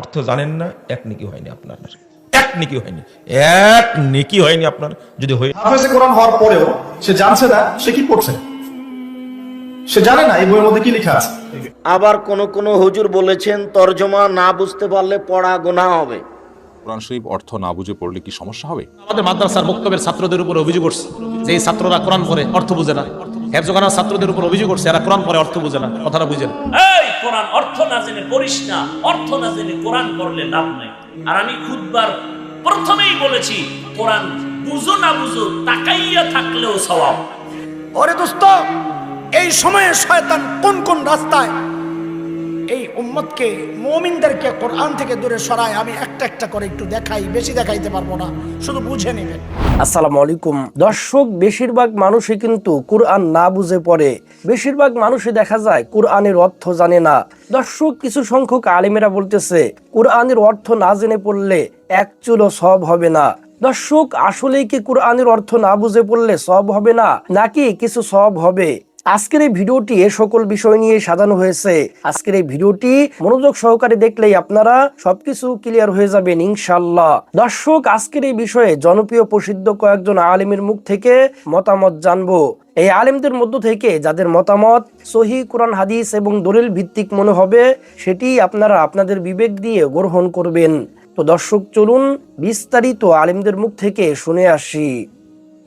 অর্থ জানেন না এক নেকি হয়নি আপনার। এক নেকি হয়নি এক নেকি হয়নি আপনার যদি হয়ে হাফেজে কোরআন হওয়ার পরেও সে জানছে না সে কি পড়ছে? সে জানে না এই বইয়ের মধ্যে কি লেখা আছে? আবার কোন কোন হুজুর বলেছেন তর্জমা না বুঝতে পারলে পড়া গোনা হবে। কোরআন শরীফ অর্থ না বুঝে পড়লে কি সমস্যা হবে? আমাদের মাদ্রাসার বক্তব্যের ছাত্রদের উপর অভিযোগ করছে যে এই ছাত্ররা কোরআন পড়ে অর্থ বুঝে না। হেফজোগানার ছাত্রদের উপর অভিযোগ করছে এরা কোরআন পরে অর্থ বুঝে না কথাটা বুঝে না এই কোরআন অর্থ না জেনে পড়িস না অর্থ না জেনে কোরআন পড়লে লাভ নাই। আর আমি খুদবার প্রথমেই বলেছি কোরআন বুঝো না বুঝো তাকাইয়া থাকলেও সওয়াব। ওরে দোস্ত এই সময়ে শয়তান কোন কোন রাস্তায় এই উম্মতকে মুমিনদেরকে কোরআন থেকে দূরে সরায়, আমি একটা একটা করে একটু দেখাই, বেশি দেখাইতে পারব না, শুধু বুঝে নেবেন আসসালামু আলাইকুম। দর্শক, বেশিরভাগ মানুষই কিন্তু কোরআন না বুঝে পড়ে, বেশিরভাগ মানুষই দেখা যায় কোরআনের অর্থ জানে না। দর্শক, কিছু সংখ্যক আলিমেরা বলতেছে, কোরআনের অর্থ না জেনে পড়লে এক চুলো সব হবে না। দর্শক, আসলেই কি কোরআনের অর্থ না বুঝে পড়লে সব হবে না, নাকি কিছু সব হবে? আজকের এই ভিডিওটি এ সকল বিষয় নিয়ে সাজানো হয়েছে। আজকের এই ভিডিওটি মনোযোগ সহকারে দেখলেই আপনারা সবকিছু ক্লিয়ার হয়ে যাবেন ইনশাল্লাহ দর্শক, আজকের এই বিষয়ে জনপ্রিয় প্রসিদ্ধ কয়েকজন আলেমের মুখ থেকে মতামত জানব। এই আলেমদের মধ্য থেকে যাদের মতামত সহি কোরআন, হাদিস এবং দলিল ভিত্তিক মনে হবে, সেটি আপনারা আপনাদের বিবেক দিয়ে গ্রহণ করবেন। তো দর্শক, চলুন বিস্তারিত আলেমদের মুখ থেকে শুনে আসি।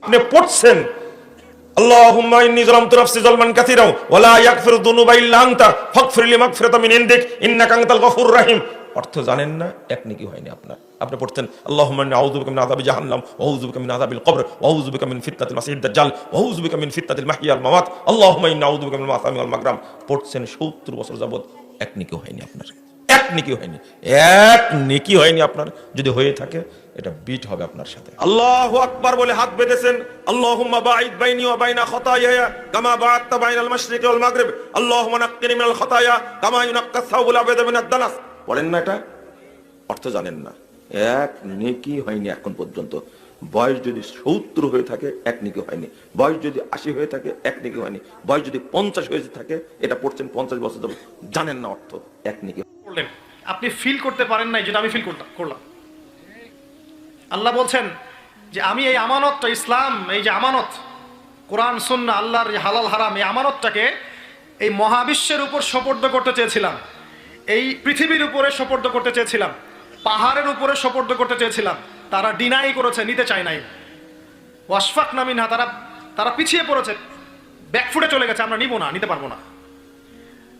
আপনি পড়ছেন যালমান কাসীরা ওয়া লা ইয়াগফিরু যুনুবা ইল্লা আনতা ফাগফির লি মাগফিরাতাম মিন ইনদিক ইন্নাকা আনতাল গফুরুর রহিম। অর্থ জানেন না, এক নেকি হয়নি আপনার। আপনি পড়ছেন আল্লাহুম্মা ইন্নী আউযু বিকা মিন আযাবি জাহান্নাম, ওয়া আউযু বিকা মিন আযাবিল কবর, ওয়া আউযু বিকা মিন ফিতনাতিল দাজ্জাল, ওয়া মিন ফিতনাতিল মাহইয়া ওয়াল মামাত। আল্লাহুম্মা ইন্নী আউযু বিকা মিনাল মাসামি ওয়াল মাগরাম। পড়ছেন 70 বছর যাবত এক হয়নি আপনার। এক নেকি হয়নি এক নেকি হয়নি আপনার। যদি হয়ে থাকে এটা বিট হবে আপনার সাথে। আল্লাহু আকবার বলে হাত বেঁধেছেন। আল্লাহুম্মা বাঈদ বাইনি ওয়া বাইনা খতায়ায়া কামা বাআদতা বাইনাল মাশরিকি ওয়াল মাগরিব। আল্লাহুম্মা নাক্কিনি মিনাল খতায়া কামা ইউনাক্কা আবিদ মিনাদ দানাস। বলেন না এটা? অর্থ জানেন না। এক নেকি হয়নি এখন পর্যন্ত। বয়স যদি সত্তর হয়ে থাকে এক নেকি হয়নি। বয়স যদি আশি হয়ে থাকে এক নেকি হয়নি। বয়স যদি পঞ্চাশ হয়ে থাকে এটা পড়ছেন পঞ্চাশ বছর যাবত জানেন না অর্থ এক নেকি। করলেন আপনি ফিল করতে পারেন নাই যেটা আমি ফিল করলাম। আল্লাহ বলছেন যে আমি এই আমানতটা ইসলাম, এই যে আমানত, কোরআন সুন্না আল্লাহর যে হালাল হারাম, এই আমানতটাকে এই মহাবিশ্বের উপর সোপর্দ করতে চেয়েছিলাম। এই পৃথিবীর উপরে সোপর্দ করতে চেয়েছিলাম। পাহাড়ের উপরে সোপর্দ করতে চেয়েছিলাম। তারা ডিনাই করেছে, নিতে চায় নাই। ওয়াশফাক নামিনহা তারা তারা পিছিয়ে পড়েছে ব্যাকফুটে চলে গেছে, আমরা নিব না, নিতে পারব না।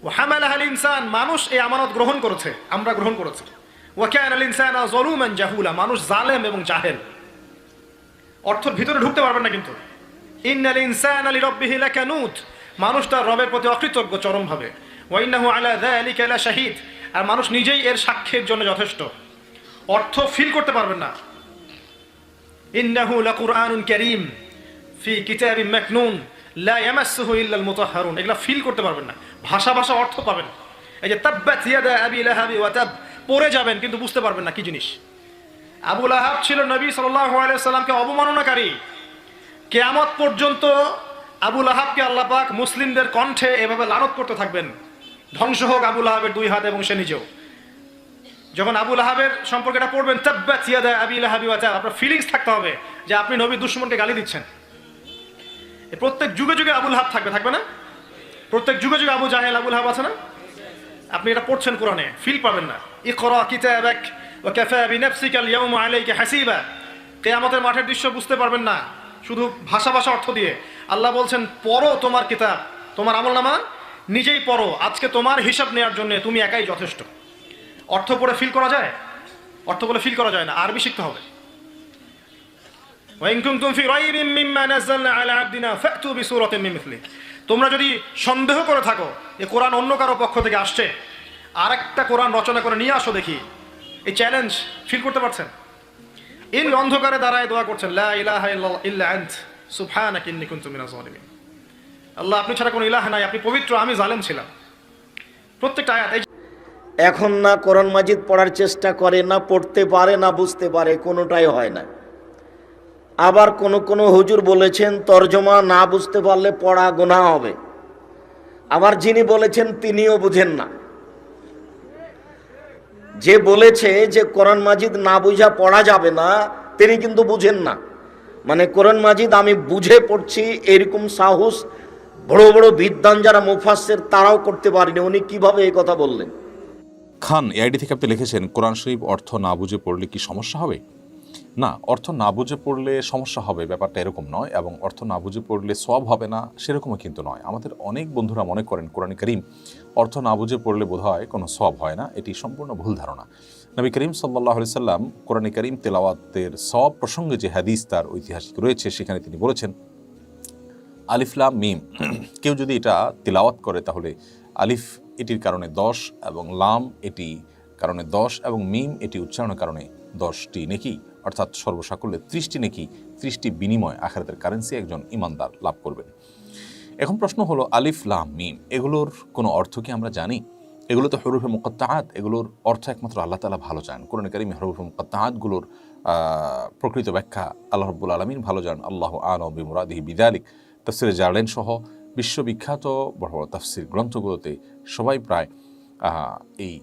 ও হামাল ইনসান, মানুষ এই আমানত গ্রহণ করেছে, আমরা গ্রহণ করেছি। মানুষ জালেম এবং জাহেল। অর্থের ভিতরে ঢুকতে পারবেন না কিন্তু। ইন্নাল মানুষ তার রবের প্রতি অকৃতজ্ঞ যালিকা লা শাহিদ, আর মানুষ নিজেই এর সাক্ষ্যের জন্য যথেষ্ট। অর্থ ফিল করতে পারবেন না। ফি ফিল করতে পারবেন না। ভাষা ভাষা অর্থ পাবেন। এই যে, তাব্বাত ইয়াদা আবি লাহাবি ওয়া তাব পড়ে যাবেন, কিন্তু বুঝতে পারবেন না কি জিনিস। আবু লাহাব ছিল নবী সাল্লামকে অবমাননাকারী। কেয়ামত পর্যন্ত আবু লাহাবকে আল্লাহ পাক মুসলিমদের কণ্ঠে এভাবে লানত করতে থাকবেন। ধ্বংস হোক আবুল লাহাবের দুই হাত এবং সে নিজেও। যখন আবুল লাহাবের সম্পর্কে এটা পড়বেন, তাব্বাত ইয়াদা আবি লাহাবি ওয়া আপনার ফিলিংস থাকতে হবে যে আপনি নবী দুশ্মনকে গালি দিচ্ছেন। প্রত্যেক যুগে যুগে আবুল হাব থাকবে থাকবে না? প্রত্যেক যুগে যুগে আবু জাহেল আবুল হাব আছে না? আপনি এটা পড়ছেন কোরআনে ফিল পাবেন না ইকরা কিতাবাক ওয়া কাফা বিনাফসিকা আল ইয়াউমা আলাইকা হাসিবা কিয়ামতের মাঠের দৃশ্য বুঝতে পারবেন না শুধু ভাষা ভাষা অর্থ দিয়ে আল্লাহ বলছেন পড়ো তোমার কিতাব তোমার আমলনামা নিজেই পড়ো আজকে তোমার হিসাব নেওয়ার জন্য তুমি একাই যথেষ্ট অর্থ পড়ে ফিল করা যায় অর্থ বলে ফিল করা যায় না আরবি শিখতে হবে وإن كنتم في ريب مما نزلنا على عبدنا فأتوا بسورة من مثله তোমরা যদি সন্দেহ করে থাকো এ কোরআন অন্য কারও পক্ষ থেকে আসছে, আরেকটা কোরআন রচনা করে নিয়ে আসো দেখি। এই চ্যালেঞ্জ ফিল করতে পারছেন? ইন অন্ধকারে দাঁড়ায় দোয়া করছেন আল্লাহ, আপনি ছাড়া কোনো ইলাহ নাই, আপনি পবিত্র, আমি জালেম ছিলাম। প্রত্যেকটা আয়াত এখন না কোরআন মাজিদ পড়ার চেষ্টা করে, না পড়তে পারে, না বুঝতে পারে, কোনোটাই হয় না। আবার কোন কোন হুজুর বলেছেন, তর্জমা না বুঝতে পারলে পড়া গোনা হবে। আবার যিনি বলেছেন, তিনিও বুঝেন না। যে বলেছে যে কোরআন মাজিদ না বুঝা পড়া যাবে না, তিনি কিন্তু বুঝেন না। মানে কোরআন মাজিদ আমি বুঝে পড়ছি, এরকম সাহস, বড় বড় বিদ্বান যারা মুফাসের তারাও করতে পারেনি। উনি কীভাবে এই কথা বললেন? খান, এআইডি থেকে আপনি লিখেছেন, কোরআন শরীফ অর্থ না বুঝে পড়লে কি সমস্যা হবে? না, অর্থ না বুঝে পড়লে সমস্যা হবে, ব্যাপারটা এরকম নয় এবং অর্থ না বুঝে পড়লে সব হবে না, সেরকমও কিন্তু নয়। আমাদের অনেক বন্ধুরা মনে করেন, কোরআন করিম, অর্থ না বুঝে পড়লে বোধ হয় কোনো সব হয় না, এটি সম্পূর্ণ ভুল ধারণা। নবী করিম সাল্লাহ সাল্লাম কোরআন করিম তেলাওয়াতের সব প্রসঙ্গে যে হাদিস তার ঐতিহাসিক রয়েছে, সেখানে তিনি বলেছেন আলিফলাম মিম। কেউ যদি এটা তেলাওয়াত করে, তাহলে আলিফ এটির কারণে দশ এবং লাম এটি কারণে দশ এবং মিম এটি উচ্চারণের কারণে দশটি, নেকি? অর্থাৎ সর্বসাকল্যে ত্রিশটি নেকি ত্রিশটি বিনিময় আখারাতের কারেন্সি একজন ইমানদার লাভ করবেন। এখন প্রশ্ন হলো, আলিফ, লাম, মিম, এগুলোর কোনো অর্থ কি আমরা জানি? এগুলো তো হরুফে মুকত্তাহাত এগুলোর অর্থ একমাত্র আল্লাহ তালা ভালো জান কোরআন কারিম হরুফে মুকত্তাহাতগুলোর প্রকৃত ব্যাখ্যা আল্লাহ রব্বুল আলমিন ভালো জান আল্লাহ আন বিমুরাদিহি বিদালিক তফসিরে জার্লেন সহ বিশ্ববিখ্যাত বড় বড় তাফসির গ্রন্থগুলোতে সবাই প্রায় এই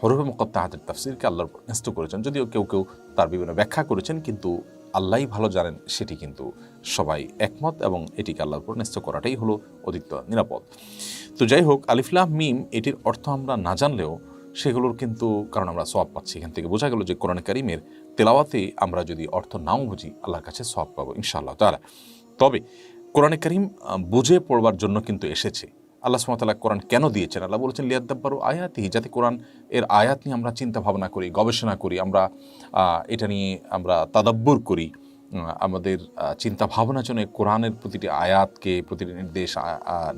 হরফে মুকত্তাহাতের তাফসিরকে আল্লাহর উপর ন্যস্ত করেছেন। যদিও কেউ কেউ তার বিভিন্ন ব্যাখ্যা করেছেন, কিন্তু আল্লাহই ভালো জানেন সেটি কিন্তু সবাই একমত এবং এটিকে আল্লাহর উপর ন্যস্ত করাটাই হলো অধিকতর নিরাপদ। তো যাই হোক আলিফলাহ মিম এটির অর্থ আমরা না জানলেও সেগুলোর কিন্তু কারণ আমরা সব পাচ্ছি। এখান থেকে বোঝা গেল যে কোরআন কারিমের তেলাওয়াতে আমরা যদি অর্থ নাও বুঝি, আল্লাহর কাছে সব পাবো ইনশাআল্লাহ তালা তবে কোরআনে করিম বুঝে পড়বার জন্য কিন্তু এসেছে। আল্লাহ সুমতাল্লাহ কোরআন কেন দিয়েছেন? আল্লাহ বলেছেন, লিয়াদ্দাব্বারু আয়াতি যাতে কোরআন এর আয়াত নিয়ে আমরা চিন্তা ভাবনা করি, গবেষণা করি, আমরা এটা নিয়ে আমরা তাদাব্বুর করি। আমাদের চিন্তা ভাবনা জন্য কোরআনের প্রতিটি আয়াতকে, প্রতিটি নির্দেশ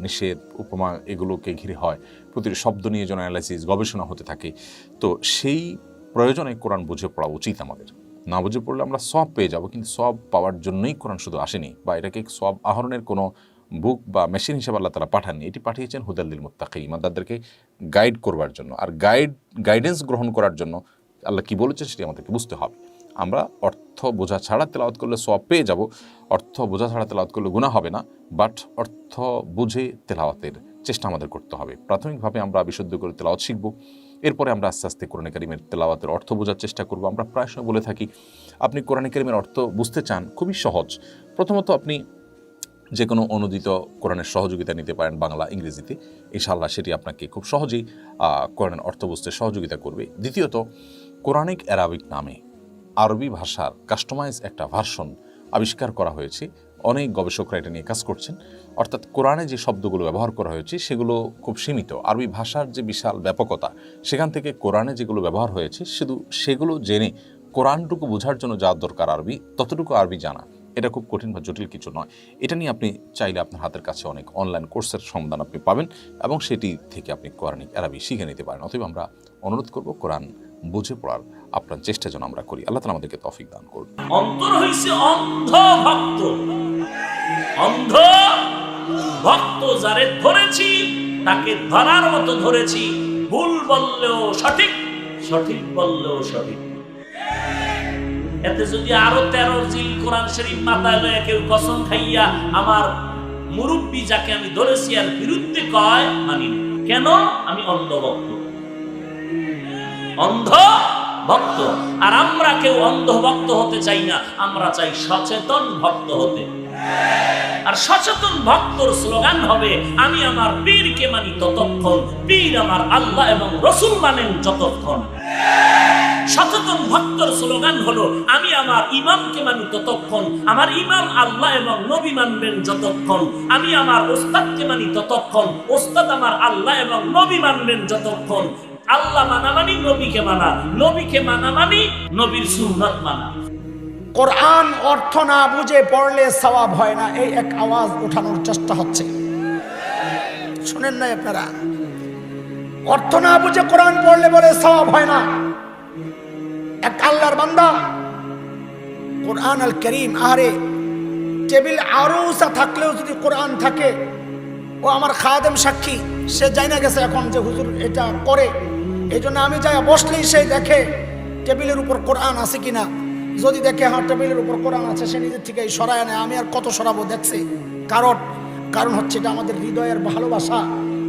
নিষেধ, উপমা এগুলোকে ঘিরে হয়, প্রতিটি শব্দ নিয়ে যেন অ্যানালাইসিস গবেষণা হতে থাকে। তো সেই প্রয়োজনে কোরআন বুঝে পড়া উচিত আমাদের। না বুঝে পড়লে আমরা সব পেয়ে যাব, কিন্তু সব পাওয়ার জন্যই কোরআন শুধু আসেনি, বা এটাকে সব আহরণের কোনো বুক বা মেশিন হিসেবে আল্লাহ তারা পাঠাননি, এটি পাঠিয়েছেন হুদাল্লিল মুত্তাকি ইমানদারদেরকে গাইড করবার জন্য। আর গাইড গাইডেন্স গ্রহণ করার জন্য আল্লাহ কী বলেছেন সেটি আমাদেরকে বুঝতে হবে। আমরা অর্থ বোঝা ছাড়া তেলাওয়াত করলে সব পেয়ে যাব, অর্থ বোঝা ছাড়া তেলাওয়াত করলে গুণা হবে না বাট অর্থ বুঝে তেলাওয়াতের চেষ্টা আমাদের করতে হবে। প্রাথমিকভাবে আমরা বিশুদ্ধ করে তেলাওয়াত শিখব, এরপরে আমরা আস্তে আস্তে কোরআন কারিমের তেলাওয়াতের অর্থ বোঝার চেষ্টা করব। আমরা প্রায় সময় বলে থাকি, আপনি কোরআন কারিমের অর্থ বুঝতে চান, খুবই সহজ। প্রথমত আপনি যে কোনো অনুদিত কোরআনের সহযোগিতা নিতে পারেন বাংলা ইংরেজিতে। ইনশাআল্লাহ সেটি আপনাকে খুব সহজেই কোরআনের অর্থ বুঝতে সহযোগিতা করবে। দ্বিতীয়ত, কোরআনিক অ্যারাবিক নামে আরবি ভাষার কাস্টমাইজ একটা ভার্সন আবিষ্কার করা হয়েছে। অনেক গবেষকরা এটা নিয়ে কাজ করছেন। অর্থাৎ কোরআনে যে শব্দগুলো ব্যবহার করা হয়েছে সেগুলো খুব সীমিত। আরবি ভাষার যে বিশাল ব্যাপকতা, সেখান থেকে কোরআনে যেগুলো ব্যবহার হয়েছে, শুধু সেগুলো জেনে কোরআনটুকু বোঝার জন্য যা দরকার আরবি, ততটুকু আরবি জানা। এটা খুব কঠিন বা জটিল কিছু নয়। এটা নিয়ে আপনি চাইলে আপনার হাতের কাছে অনেক অনলাইন কোর্সের সমাধান আপনি পাবেন এবং সেটি থেকে আপনি কোরআনিক আরবি শিখে নিতে পারেন। অথবা আমরা অনুরোধ করব কোরআন বুঝে পড়ার আপনার চেষ্টা যেন আমরা করি। আল্লাহ আমাদেরকে তফিক দান করুন। অন্ধ ভক্ত অন্ধ ভক্ত যারে ধরেছি, তাকে ধরার মতো ধরেছি। ভুল বললেও সঠিক সঠিক বললেও সঠিক। এতে যদি আরও তেরো জিল কোরআন শরীফ মাথায় লয়ে কেউ কসম খাইয়া আমার মুরব্বী যাকে আমি ধরেছি আর বিরুদ্ধে কয়, মানি কেন? আমি অন্ধ ভক্ত অন্ধ ভক্ত আর আমরা কেউ অন্ধ ভক্ত হতে চাই না, আমরা চাই সচেতন ভক্ত হতে। আর সচেতন ভক্তর স্লোগান হবে, আমি আমার পীরকে মানি ততক্ষণ, পীর আমার আল্লাহ এবং রসুল মানেন যতক্ষণ। সচেতন ভক্তর স্লোগান হলো, আমি আমার ইমামকে মানি ততক্ষণ, আমার ইমাম আল্লাহ এবং নবী মানবেন যতক্ষণ। আমি আমার ওস্তাদকে মানি ততক্ষণ, ওস্তাদ আমার আল্লাহ এবং নবী মানবেন যতক্ষণ। আল্লাহ মানা মানি, নবীকে মানা। নবীকে মানা মানি, নবীর সুন্নাত মানা। কোরআন অর্থ না বুঝে পড়লে সওয়াব হয় না, এই এক আওয়াজ ওঠানোর চেষ্টা হচ্ছে। শুনেন নাই আপনারা? অর্থ না বুঝে কোরআন পড়লে বলে সওয়াব হয় না। এক আল্লাহর বান্দা। কোরআন আল করিম আরে টেবিল আরুসা থাকলেও যদি কোরআন থাকে, ও আমার খাদেম সাক্ষী, সে যাই না গেছে এখন যে হুজুর এটা করে। এই জন্য আমি যাই বসলেই সে দেখে টেবিলের উপর কোরআন আছে কিনা। যদি দেখে হ্যাঁ টেবিলের উপর কোরআন আছে, সে নিজের থেকে সরায় নেয়। আমি আর কত সরাবো দেখছে। কারণ কারণ হচ্ছে এটা আমাদের হৃদয়ের ভালোবাসা।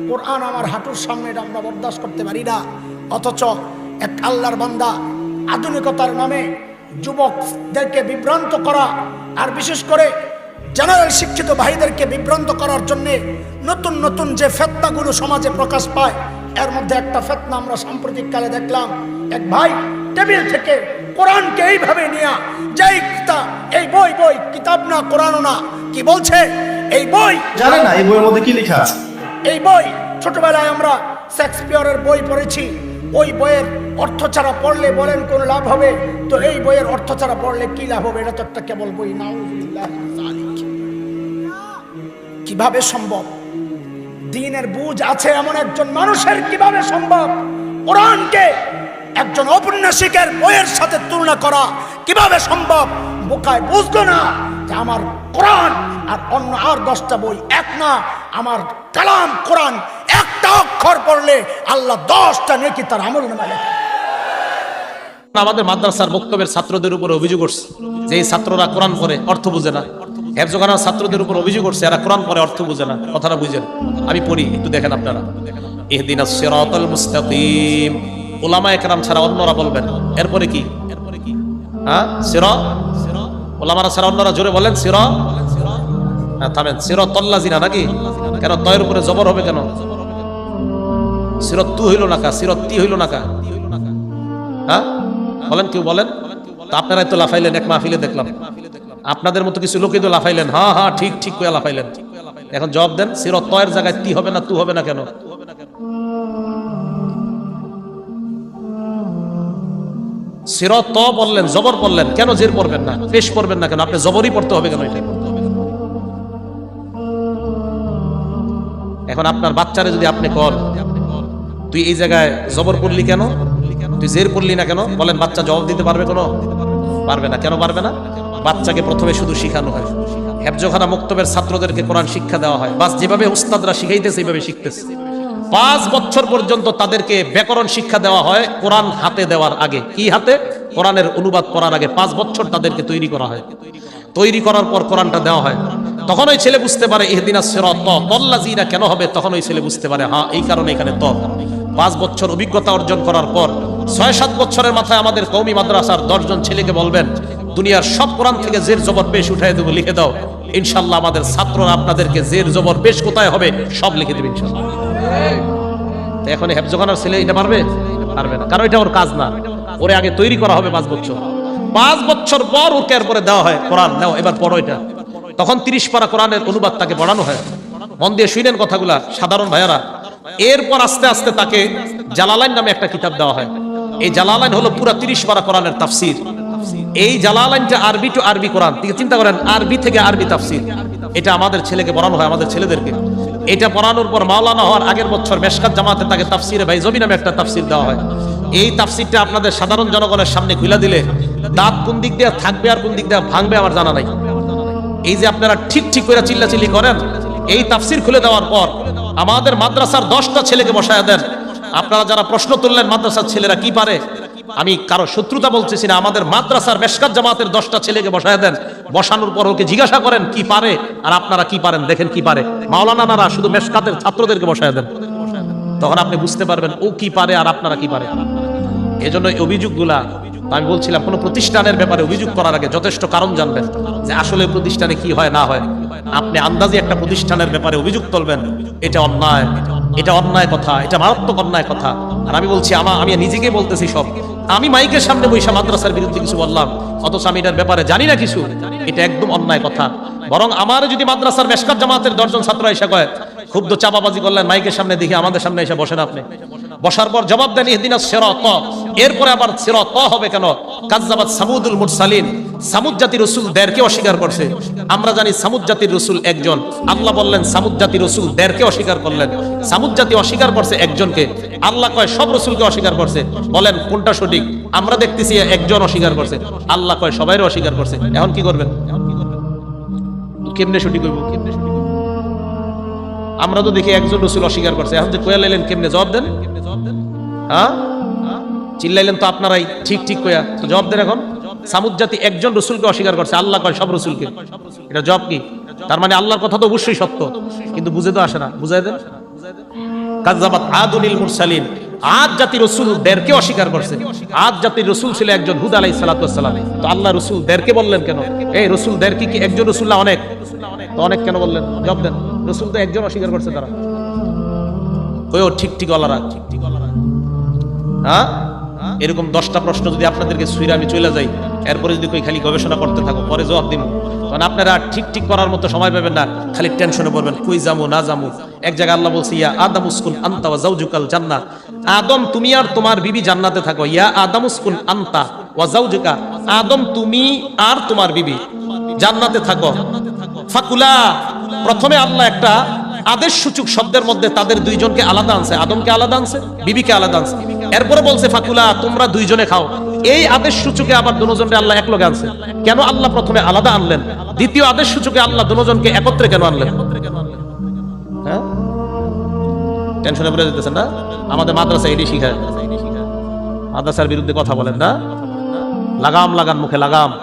কোরআন আমার হাঁটুর সামনে এটা আমরা বরদাস্ত করতে পারি না। অথচ এক আল্লাহর বান্দা আধুনিকতার নামে যুবকদেরকে বিভ্রান্ত করা আর বিশেষ করে জেনারেল শিক্ষিত ভাইদেরকে বিভ্রান্ত করার জন্য নতুন নতুন যে ফেতনাগুলো সমাজে প্রকাশ পায় এর মধ্যে একটা ফেতনা আমরা সাম্প্রতিককালে দেখলাম। এক ভাই টেবিল থেকে কোরআনকে এইভাবে নিয়ে যেই কিতাব এই বই বই কিতাব না কোরআনও না কি বলছে? এই বই জানে না এই বইয়ের মধ্যে কি লেখা আছে? এই বই ছোটবেলায় আমরা শেক্সপিয়রের বই পড়েছি। ওই বইয়ের অর্থ ছাড়া পড়লে বলেন কোন লাভ হবে? তো এই বইয়ের অর্থ ছাড়া পড়লে কি লাভ হবে? এটা তো একটা কেবল বই। মিন কীভাবে সম্ভব? দিনের বুঝ আছে এমন একজন মানুষের কীভাবে সম্ভব? কোরআনকে একজন ঔপন্যাসিকের বইয়ের সাথে তুলনা করা কীভাবে সম্ভব? বোকায় বুঝলো না যে আমার কোরআন আর অন্য আর দশটা বই এক না। আমার কালাম কোরআন অক্ষর পড়লে আল্লাহ দশটা নেকি তার আমল নামা। আমাদের মাদ্রাসার বক্তব্যের ছাত্রদের উপর অভিযোগ করছে যে এই ছাত্ররা কোরআন পড়ে, অর্থ বুঝে না। হেফজোখানার ছাত্রদের উপর অভিযোগ করছে এরা কোরআন পড়ে, অর্থ বুঝে না। কথাটা বুঝেন আমি পড়ি, একটু দেখেন আপনারা। মুস্তাকিম। ওলামা একরাম ছাড়া অন্যরা বলবেন। এরপরে কি? এরপরে কি হ্যাঁ? সিরা? ওলামারা ছাড়া অন্যরা জোরে বলেন, সিরা? হ্যাঁ থামেন। সিরা তল্লাজিনা নাকি? কেন তয়ের উপরে জবর হবে কেন? সিরত তু হইল না কা? সিরত তি হইল না কা? হ্যাঁ? বলেন কেউ বলেন? আপনারাই তো লাফাইলেন, এক মাহফিলে দেখলাম। আপনাদের মতো কিছু লোকে তো লাফাইলেন। হ্যাঁ হ্যাঁ ঠিক ঠিক করে লাফাইলেন। এখন জবাব দেন, সিরত তয়ের জায়গায় তি হবে না তু হবে না কেন? সিরত ত বললেন, জবর বললেন কেন জের পড়বেন না? পেশ পড়বেন না কেন? আপনি জবরই পড়তে হবে কেন এটা? এখন আপনার বাচ্চারে যদি আপনি কল তুই এই জায়গায় জবর পড়লি কেন? তুই জের পড়লি না কেন? বলেন, বাচ্চা জবাব দিতে পারবে কোনো? পারবে না। কেন পারবে না? বাচ্চাকে প্রথমে শুধু শিখানো হয়। হেফজোখানা মুক্তবের ছাত্রদেরকে কোরআন শিক্ষা দেওয়া হয়। বাস যেভাবে উস্তাদরা শিখাইতেছে, এইভাবে শিখতেছে। পাঁচ বছর পর্যন্ত তাদেরকে ব্যাকরণ শিক্ষা দেওয়া হয় কোরআন হাতে দেওয়ার আগে। কি হাতে? কোরআনের অনুবাদ করার আগে পাঁচ বছর তাদেরকে তৈরি করা হয়। তৈরি করার পর কোরআনটা দেওয়া হয়। তখন ওই ছেলে বুঝতে পারে, ইহদিনা সিরাত তল্লাজিরা কেন হবে? তখন ওই ছেলে বুঝতে পারে হ্যাঁ এই কারণে এখানে ত। পাঁচ বছর অভিজ্ঞতা অর্জন করার পর ছয় সাত বছরের মাথায় আমাদের কৌমি মাদ্রাসার দশজন ছেলেকে বলবেন, দুনিয়ার সব কোরআন থেকে জের জবর পেশ উঠাই দেবো, লিখে দাও। ইনশাল্লাহ আমাদের ছাত্ররা আপনাদেরকে জের জবর পেশ কোথায় হবে সব লিখে দেবে ইনশাল্লাহ। এখন হেফজোখানার ছেলে এটা পারবে? পারবে না। কারণ এটা ওর কাজ না। ওরে আগে তৈরি করা হবে পাঁচ বছর। পাঁচ বছর পর ওকে এরপরে দেওয়া হয়। কোরআন, নাও, এবার পড়ো এটা। তখন তিরিশ পারা কোরআনের অনুবাদ তাকে পড়ানো হয়। মন দিয়ে শুনেন কথাগুলা, সাধারণ ভাইয়ারা। এরপর আস্তে আস্তে তাকে জালালাইন নামে একটা কিতাব দেওয়া হয়। এই জালালাইন হলো পুরা তিরিশ পারা কোরআনের তাফসির। এই জালালাইনটা আরবি টু আরবি কোরআন। চিন্তা করেন, আরবি থেকে আরবি তাফসির। এটা আমাদের ছেলেকে পড়ানো হয়, আমাদের ছেলেদেরকে। এটা পড়ানোর পর মাওলানা হওয়ার আগের বছর মেশকাত জামাতে তাকে তাফসিরে ভাই জমি নামে একটা তাফসির দেওয়া হয়। এই তাফসিরটা আপনাদের সাধারণ জনগণের সামনে খুলে দিলে দাঁত কোন দিক দিয়ে থাকবে আর কোন দিক দিয়ে ভাঙবে আমার জানা নাই। এই যে আপনারা ঠিক ঠিক করে চিল্লাচিল্লি করেন, এই তাফসির খুলে দেওয়ার পর আমাদের মাদ্রাসার দশটা ছেলেকে বসায় দেন। আপনারা যারা প্রশ্ন তুললেন, মাদ্রাসার ছেলেরা কি পারে? আমি কারও শত্রুতা বলতেছি না, আমাদের মাদ্রাসার মেশকাত জামাতের দশটা ছেলেকে বসায় দেন। বসানোর পর ওকে জিজ্ঞাসা করেন, কি পারে? আর আপনারা কি পারেন? দেখেন কি পারে। মাওলানা নারা শুধু মেশকাতের ছাত্রদেরকে বসায় দেন। তখন আপনি বুঝতে পারবেন, ও কি পারে আর আপনারা কি পারে। এজন্য অভিযোগগুলা আমি বলছিলাম, কোনো প্রতিষ্ঠানের ব্যাপারে অভিযোগ করার আগে যথেষ্ট কারণ জানবেন যে আসলে প্রতিষ্ঠানে কি হয়, না হয়। আপনি আন্দাজে একটা প্রতিষ্ঠানের ব্যাপারে অভিযোগ তুলবেন, এটা অন্যায় এটা অন্যায় কথা, এটা মারাত্মক অন্যায় কথা। আর আমি বলছি, আমা আমি নিজেকে বলতেছি সব। আমি মাইকের সামনে বৈশা মাদ্রাসার বিরুদ্ধে কিছু বললাম, অথচ আমি এটার ব্যাপারে জানি না কিছু। এটা একদম অন্যায় কথা। বরং আমার যদি মাদ্রাসার মেশকাত জামাতের দশজন ছাত্র এসে কয় খুব তো চাপাবাজি করলেন, মাইকের সামনে দেখি আমাদের সামনে এসে বসেন আপনি। বসার পর জবাব দেন ইহদিনা সিরাত। এরপরে আবার সিরাত হবে কেন? কাজ্জাবাত সামুদুল মুরসালিন। সামুদ জাতির রসুল দেরকে অস্বীকার করছে। আমরা জানি সামুদ জাতির রসুল একজন। আল্লাহ বললেন, সামুদ জাতির রসুল দেরকে অস্বীকার করলেন। সামুদ জাতি অস্বীকার করছে একজনকে। আল্লাহ কয়, সব রসুলকে অস্বীকার করছে। বলেন, কোনটা সঠিক? আমরা দেখতেছি একজন অস্বীকার করছে। আল্লাহ কয়, সবাই অস্বীকার করছে। এখন কি করবেন? কেমনে সঠিক হইব? কেমনে সঠিক আমরা তো দেখি একজন রসুল অস্বীকার করছে। এখন যে কোয়া লাইলেন, কেমনে জবাব দেন? হ্যাঁ? চিল্লাইলেন, তো আপনারাই ঠিক ঠিক কয়া তো জবাব দেন এখন। সামুদ জাতি একজন রসুলকে অস্বীকার করছে, আল্লাহ কয় সব রসুলকে। এটা জব কি? তার মানে আল্লাহর কথা তো অবশ্যই সত্য, কিন্তু বুঝে তো আসে না। বুঝাই দেন। কাজাবাত আদুনিল মুরসালিন। আজ জাতি রসুল দেরকে অস্বীকার করছে। আজ জাতির রসুল ছিল একজন হুদ আলাই সালাতাম তো আল্লাহ রসুল দেরকে বললেন কেন? এই রসুল দের কি একজন রসুল না অনেক? তো অনেক কেন বললেন? জব দেন। রসুল তো একজন অস্বীকার করছে তারা। ওই ঠিক ঠিক অলারা ঠিক ঠিক অলারা হ্যাঁ? এরকম দশটা প্রশ্ন যদি আপনাদেরকে সুইরা আমি চলে যাই, এরপরে যদি খালি গবেষণা করতে থাকো, পরে জবাব দিব কারণ আপনারা ঠিক ঠিক করার মতো সময় পাবেন না, খালি টেনশনে পড়বেন, কই যাব না যাব এক জায়গায় আল্লাহ বলছে আদম তুমি আর তোমার বিবি জান্নাতে থাকো। ইয়া আদম আন্তা আদম, তুমি আর তোমার বিবি জান্নাতে থাকো। ফাকুলা, প্রথমে আল্লাহ একটা আদেশ সূচক শব্দের মধ্যে তাদের দুইজনকে আলাদা আনছে। আদমকে আলাদা আনছে, বিবিকে আলাদা আনছে। এরপরে বলছে, ফাকুলা, তোমরা দুইজনে খাও। এই আদেশ সূচকে আবার দুজনকে আল্লাহ এক লগে আনছে। কেন আল্লাহ প্রথমে আলাদা আনলেন? দ্বিতীয় আদেশ সূচকে আল্লাহ দুজনকে একত্রে কেন আনলেন? হ্যাঁ? টেনশনে পড়ে যেতেছেন না? আমাদের মাদ্রাসা এটি শিখায়। মাদ্রাসার বিরুদ্ধে কথা বলেন না। লাগাম লাগান, মুখে লাগাম।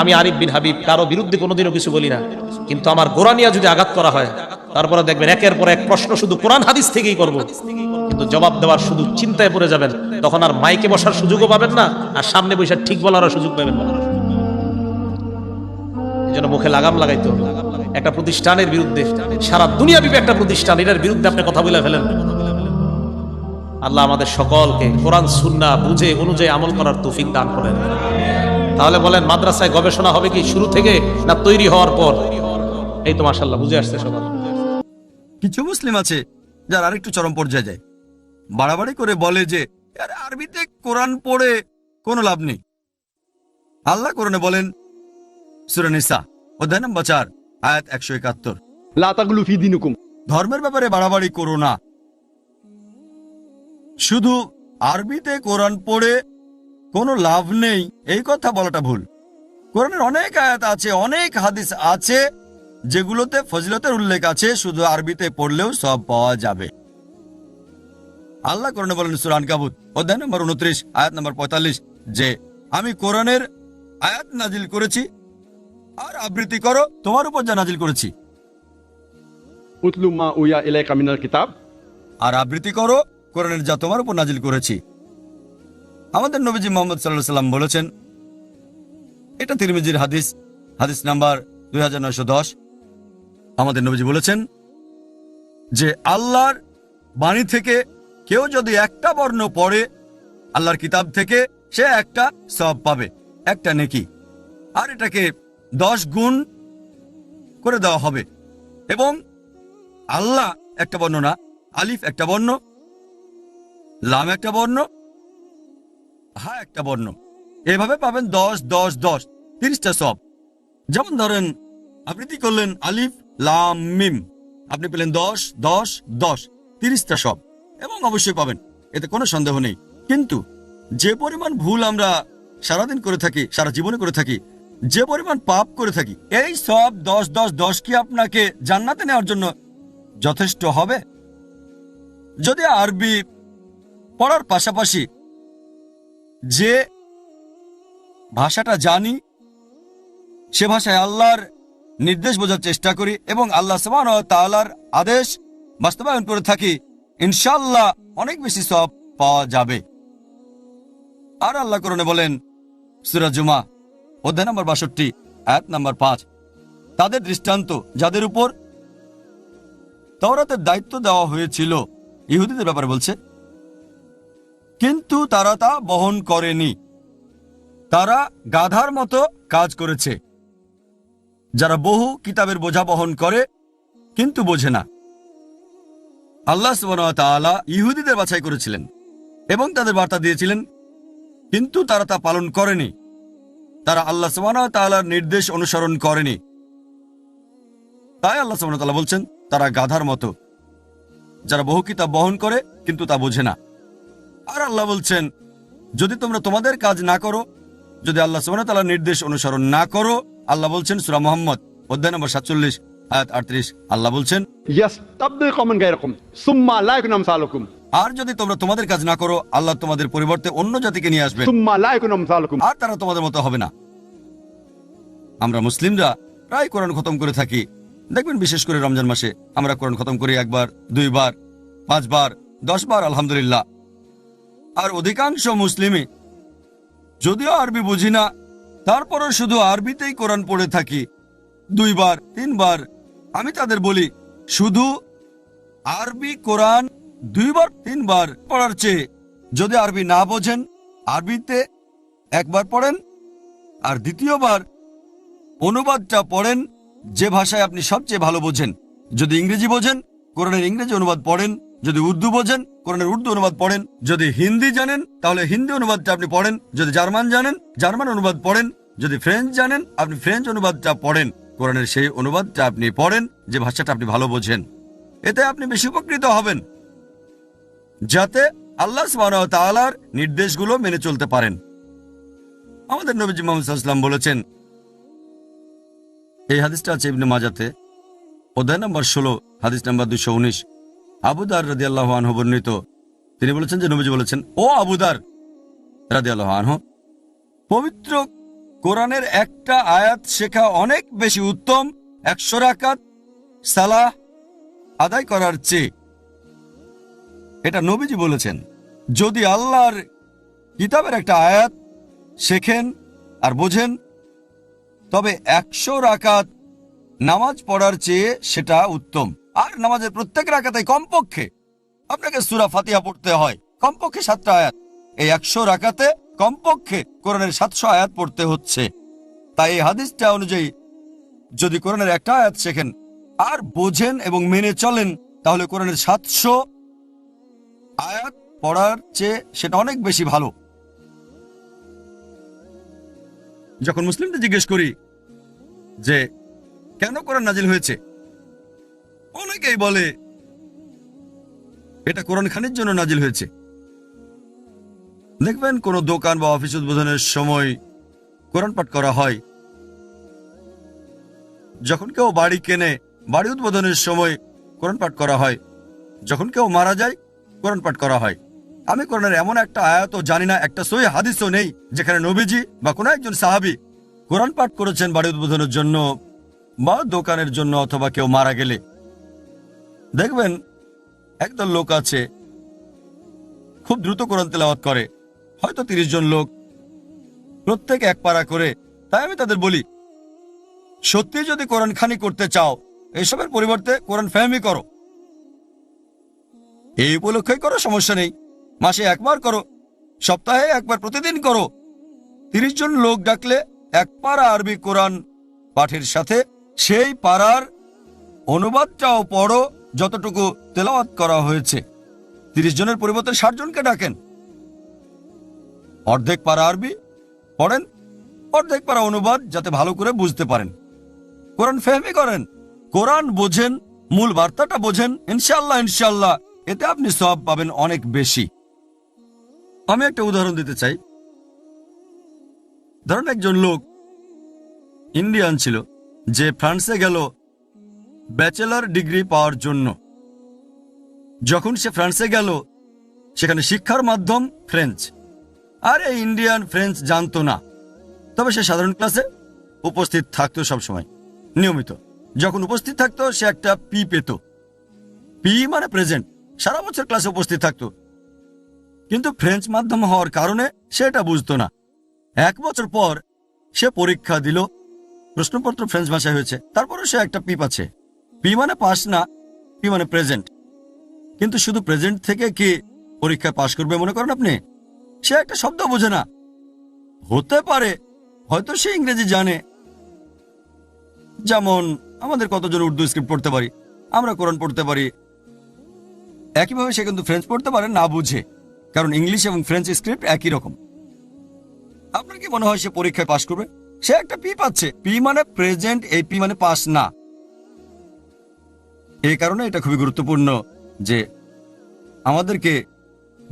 আমি আরিফ বিন হাবিব, কারও বিরুদ্ধে কোনোদিনও কিছু বলি না। কিন্তু আমার গোরানিয়া যদি আঘাত করা হয়, তারপরে দেখবেন একের পর এক প্রশ্ন শুধু কোরআন হাদিস থেকেই করব। কিন্তু জবাব দেওয়ার শুধু চিন্তায় পড়ে যাবেন, তখন আর মাইকে বসার সুযোগও পাবেন না, আর সামনে বসে ঠিক বলারও সুযোগ পাবেন না। জন্য মুখে লাগাম লাগাইতে হবে। একটা প্রতিষ্ঠানের বিরুদ্ধে, সারা দুনিয়া বিবে একটা প্রতিষ্ঠান, এটার বিরুদ্ধে আপনি কথা বলে ফেলেন। আল্লাহ আমাদের সকলকে কোরআন, সুন্না বুঝে, অনুযায়ী আমল করার তৌফিক দান করেন। তাহলে বলেন মাদ্রাসায় গবেষণা হবে কি শুরু থেকে না তৈরি হওয়ার পর? এই তো মাসাল্লাহ বুঝে আসছে সবাই। কিছু মুসলিম আছে যারা আরেকটু চরম পর্যায়ে যায়। বাড়াবাড়ি করে বলে যে আরবিতে কোরআন পড়ে কোনো লাভ নেই। আল্লাহ কোরআনে বলেন সুরানিসা অধ্যায় নম্বর চার আয়াত একশো একাত্তর। ধর্মের ব্যাপারে বাড়াবাড়ি করো না। শুধু আরবিতে কোরআন পড়ে কোনো লাভ নেই। এই কথা বলাটা ভুল। কোরআনের অনেক আয়াত আছে অনেক হাদিস আছে যেগুলোতে ফজিলতের উল্লেখ আছে শুধু আরবিতে পড়লেও সব পাওয়া যাবে। আল্লাহ কোরআনে বলেন সুরান কাবুত অধ্যায় নম্বর উনত্রিশ আয়াত নম্বর পঁয়তাল্লিশ যে আমি কোরআনের আয়াত নাজিল করেছি আর আবৃত্তি করো তোমার উপর যা নাজিল করেছি। উতলু উয়া ইলাইকা মিনাল কিতাব। আর আবৃত্তি করো কোরআনের যা তোমার উপর নাজিল করেছি। আমাদের নবীজি মোহাম্মদ সাল্লাহ সাল্লাম বলেছেন, এটা তিরমিজির হাদিস হাদিস নাম্বার দুই হাজার নয়শো দশ। আমাদের নবীজি বলেছেন যে, আল্লাহর বাণী থেকে কেউ যদি একটা বর্ণ পড়ে, আল্লাহর কিতাব থেকে সে একটা সব পাবে, একটা নেকি। আর এটাকে দশ গুণ করে দেওয়া হবে। এবং আল্লাহ একটা বর্ণ না, আলিফ একটা বর্ণ, লাম একটা বর্ণ হা একটা বর্ণ। এভাবে পাবেন দশ দশ দশ, তিরিশটা সব। যেমন ধরেন আবৃত্তি করলেন? আলিফ, লাম, মিম। আপনি পেলেন দশ দশ দশ, তিরিশটা সব। এবং অবশ্যই পাবেন, এতে কোনো সন্দেহ নেই। কিন্তু যে পরিমাণ ভুল আমরা সারাদিন করে থাকি, সারা জীবনে করে থাকি, যে পরিমাণ পাপ করে থাকি, এই সব দশ দশ দশ কি আপনাকে জান্নাতে নেওয়ার জন্য যথেষ্ট হবে? যদি আরবি পড়ার পাশাপাশি যে ভাষাটা জানি, সে ভাষায় আল্লাহর নির্দেশ বোঝার চেষ্টা করি এবং আল্লাহ সমান তাআলার আদেশ বাস্তবায়ন করে থাকি ইনশাল্লাহ অনেক বেশি সব পাওয়া যাবে। আর আল্লাহ করণে বলেন সুরাজুমা অধ্যায় নম্বর বাষট্টি এক নম্বর পাঁচ, তাদের দৃষ্টান্ত যাদের উপর তওরাতের দায়িত্ব দেওয়া হয়েছিল, ইহুদিদের ব্যাপারে বলছে কিন্তু তারা তা বহন করেনি। তারা গাধার মতো কাজ করেছে। যারা বহু কিতাবের বোঝা বহন করে, কিন্তু বোঝে না। আল্লাহ তাআলা ইহুদিদের বাছাই করেছিলেন এবং তাদের বার্তা দিয়েছিলেন, কিন্তু তারা তা পালন করেনি। তারা আল্লাহ তাআলার নির্দেশ অনুসরণ করেনি। তাই আল্লাহ তাআলা বলছেন, তারা গাধার মতো। যারা বহু কিতাব বহন করে, কিন্তু তা বোঝে না। আর আল্লাহ বলছেন যদি তোমরা তোমাদের কাজ না করো যদি আল্লাহ সুবাহতাল্লাহ নির্দেশ অনুসরণ না করো আল্লাহ বলছেন সুরা মোহাম্মদ অধ্যায় নম্বর সাতচল্লিশ আয়াত আটত্রিশ আল্লাহ বলছেন ইয়াস্তাবদিল কওমান গায়রাকুম সুম্মা লা ইয়াকুনু আমসালুকুম। আর যদি তোমরা তোমাদের কাজ না করো আল্লাহ তোমাদের পরিবর্তে অন্য জাতিকে নিয়ে আসবেন সুম্মা লা ইয়াকুনু আমসালুকুম। আর তারা তোমাদের মতো হবে না। আমরা মুসলিমরা প্রায় কোরআন খতম করে থাকি। দেখবেন বিশেষ করে রমজান মাসে আমরা কোরআন খতম করি একবার দুইবার পাঁচবার দশবার আলহামদুলিল্লাহ। আর অধিকাংশ মুসলিমই। যদিও আরবি বুঝি না, তারপরও শুধু আরবিতেই কোরআন পড়ে থাকি। দুইবার, তিনবার, আমি তাদের বলি, শুধু আরবি কোরআন দুইবার, তিনবার পড়ার চেয়ে, যদি আরবি না বোঝেন, আরবিতে একবার পড়েন, আর দ্বিতীয়বার অনুবাদটা পড়েন, যে ভাষায় আপনি সবচেয়ে ভালো বোঝেন। যদি ইংরেজি বোঝেন, কোরআনের ইংরেজি অনুবাদ পড়েন যদি উর্দু বোঝেন, কোরআনের উর্দু অনুবাদ পড়েন। যদি হিন্দি জানেন, তাহলে হিন্দি অনুবাদটা আপনি পড়েন। যদি জার্মান জানেন, জার্মান অনুবাদ পড়েন। যদি ফ্রেঞ্চ জানেন, আপনি ফ্রেঞ্চ অনুবাদটা পড়েন। কোরআনের সেই অনুবাদটা আপনি পড়েন, যে ভাষাটা আপনি ভালো বোঝেন। এতে আপনি বেশি উপকৃত হবেন। যাতে আল্লাহ তাআলার নির্দেশগুলো মেনে চলতে পারেন। আমাদের নবীজি মোহাম্মদ সাল্লাম বলেছেন, এই হাদিসটা আছে ইবনে মাজাতে, অধ্যায় নম্বর ষোলো, হাদিস নম্বর দুশো উনিশ। আবুদার রাদি আল্লাহ বর্ণিত। তিনি বলেছেন যে, নবীজি বলেছেন, ও আবুদার রাদি আল্লাহ আনহু, পবিত্র কোরআনের একটা আয়াত শেখা অনেক বেশি উত্তম, একশো রাকাত সালাহ আদায় করার চেয়ে। এটা নবীজি বলেছেন। যদি আল্লাহর কিতাবের একটা আয়াত শেখেন আর বোঝেন, তবে একশো রাকাত নামাজ পড়ার চেয়ে সেটা উত্তম। আর নামাজের প্রত্যেক রাকাতে কমপক্ষে আপনাকে সুরা ফাতিহা পড়তে হয়। কমপক্ষে সাতটা আয়াত। এই একশো রাকাতে কমপক্ষে কোরআনের সাতশো আয়াত পড়তে হচ্ছে। তাই এই হাদিসটা অনুযায়ী যদি কোরআনের একটা আয়াত শেখেন আর বোঝেন এবং মেনে চলেন, তাহলে কোরআনের সাতশো আয়াত পড়ার চেয়ে সেটা অনেক বেশি ভালো। যখন মুসলিমদের জিজ্ঞেস করি যে, কেন কোরআন নাজিল হয়েছে? অনেকেই বলে, এটা কোরআন খানের জন্য নাজিল হয়েছে। দেখবেন কোন দোকান বা অফিস উদ্বোধনের সময় কোরআন পাঠ করা হয়। যখন কেউ বাড়ি কেনে, বাড়ি উদ্বোধনের সময় কোরআন পাঠ করা হয়। যখন কেউ মারা যায়, কোরআন পাঠ করা হয়। আমি কোরআনের এমন একটা আয়াতও জানি না, একটা সই হাদিসও নেই, যেখানে নবীজি বা কোনো একজন সাহাবি কোরআন পাঠ করেছেন বাড়ি উদ্বোধনের জন্য বা দোকানের জন্য অথবা কেউ মারা গেলে। দেখবেন, একদল লোক আছে, খুব দ্রুত কোরআন তেলাওয়াত করে, হয়তো তিরিশ জন লোক, প্রত্যেক এক পারা করে, তাই আমি তাদের বলি, সত্যি যদি কোরআন খানি করতে চাও, এসবের পরিবর্তে কোরআন ফ্যামি করো। এই উপলক্ষে করো, সমস্যা নেই। মাসে একবার করো, সপ্তাহে একবার প্রতিদিন করো। তিরিশ জন লোক ডাকলে এক পারা আরবি কোরআন পাঠের সাথে সেই পাড়ার অনুবাদটাও পড়ো যতটুকু তেলাওয়াত করা হয়েছে। তিরিশ জনের পরিবর্তে ষাট জনকে ডাকেন। অর্ধেক পারা আরবি, পড়েন। অর্ধেক পারা অনুবাদ যাতে ভালো করে বুঝতে পারেন। কোরআন ফেহমি করেন। কোরআন বোঝেন, মূল বার্তাটা বোঝেন। ইনশাল্লাহ ইনশাল্লাহ এতে আপনি সব পাবেন অনেক বেশি। আমি একটা উদাহরণ দিতে চাই। ধরুন একজন লোক ইন্ডিয়ান ছিল, যে ফ্রান্সে গেল ব্যাচেলর ডিগ্রি পাওয়ার জন্য। যখন সে ফ্রান্সে গেল, সেখানে শিক্ষার মাধ্যম ফ্রেঞ্চ। আর এই ইন্ডিয়ান ফ্রেঞ্চ জানতো না। তবে সে সাধারণ ক্লাসে উপস্থিত থাকতো সবসময়, নিয়মিত। যখন উপস্থিত থাকতো, সে একটা পি পেত। পি মানে প্রেজেন্ট। সারা বছর ক্লাসে উপস্থিত থাকতো। কিন্তু ফ্রেঞ্চ মাধ্যম হওয়ার কারণে সে এটা বুঝতো না। এক বছর পর সে পরীক্ষা দিল। প্রশ্নপত্র ফ্রেঞ্চ ভাষায় হয়েছে। তারপরে সে একটা পি পাচ্ছে। পি মানে পাস না পি মানে প্রেজেন্ট কিন্তু শুধু প্রেজেন্ট থেকে কি পরীক্ষায় পাশ করবে মনে করেন আপনি? সে একটা শব্দ বোঝে না। হতে পারে, হয়তো সে ইংরেজি জানে। যেমন, আমাদের কতজন উর্দু স্ক্রিপ্ট পড়তে পারি, আমরা কোরআন পড়তে পারি। একইভাবে সে কিন্তু ফ্রেঞ্চ পড়তে পারে, না বুঝে। কারণ ইংলিশ এবং ফ্রেঞ্চ স্ক্রিপ্ট একই রকম। আপনার কি মনে হয় সে পরীক্ষায় পাশ করবে? সে একটা পি পাচ্ছে। পি মানে প্রেজেন্ট এই পি মানে পাস না। এই কারণে এটা খুবই গুরুত্বপূর্ণ যে আমাদেরকে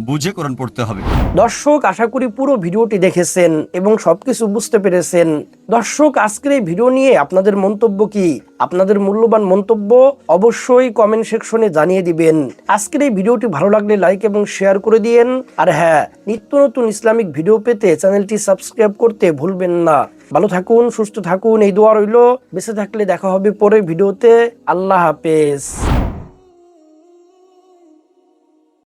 বুঝে কোরআন পড়তে হবে। দর্শক, আশা করি পুরো ভিডিওটি দেখেছেন এবং সবকিছু বুঝতে পেরেছেন। দর্শক, আজকের এই ভিডিও নিয়ে আপনাদের মন্তব্য কি? আপনাদের মূল্যবান মন্তব্য অবশ্যই কমেন্ট সেকশনে জানিয়ে দিবেন। আজকের এই ভিডিওটি ভালো লাগলে লাইক এবং শেয়ার করে দিয়েন। আর হ্যাঁ নিত্য নতুন ইসলামিক ভিডিও পেতে চ্যানেলটি সাবস্ক্রাইব করতে ভুলবেন না। ভালো থাকুন, সুস্থ থাকুন, এই দোয়া রইল। বেঁচে থাকলে দেখা হবে পরের ভিডিওতে। আল্লাহ হাফেজ।